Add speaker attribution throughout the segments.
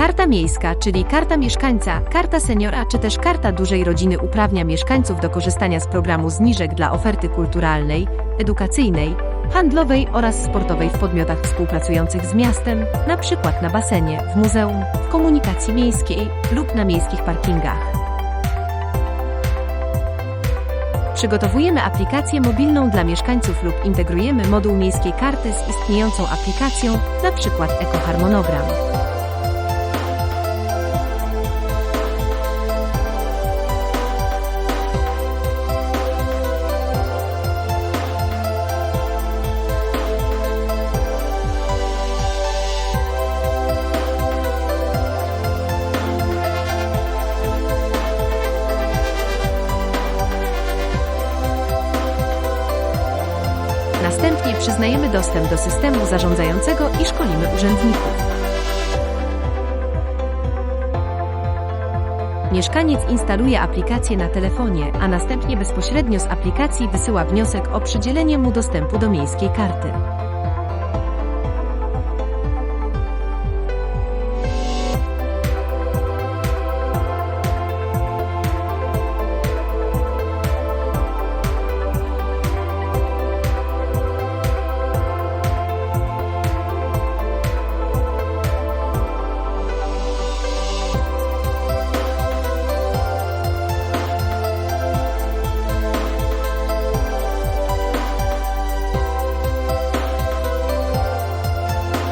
Speaker 1: Karta miejska, czyli karta mieszkańca, karta seniora czy też karta dużej rodziny uprawnia mieszkańców do korzystania z programu zniżek dla oferty kulturalnej, edukacyjnej, handlowej oraz sportowej w podmiotach współpracujących z miastem, na przykład na basenie, w muzeum, w komunikacji miejskiej lub na miejskich parkingach. Przygotowujemy aplikację mobilną dla mieszkańców lub integrujemy moduł miejskiej karty z istniejącą aplikacją, np. ekoharmonogram. Następnie przyznajemy dostęp do systemu zarządzającego i szkolimy urzędników. Mieszkaniec instaluje aplikację na telefonie, a następnie bezpośrednio z aplikacji wysyła wniosek o przydzielenie mu dostępu do miejskiej karty.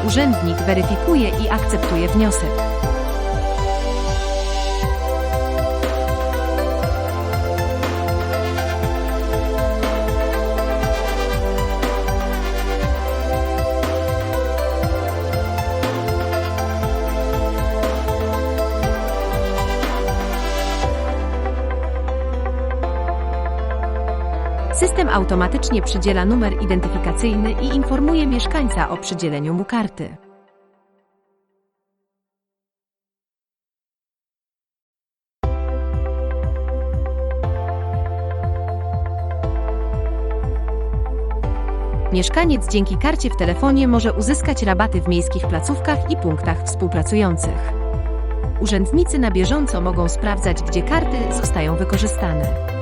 Speaker 1: Urzędnik weryfikuje i akceptuje wniosek. System automatycznie przydziela numer identyfikacyjny i informuje mieszkańca o przydzieleniu mu karty. Mieszkaniec dzięki karcie w telefonie może uzyskać rabaty w miejskich placówkach i punktach współpracujących. Urzędnicy na bieżąco mogą sprawdzać, gdzie karty zostają wykorzystane.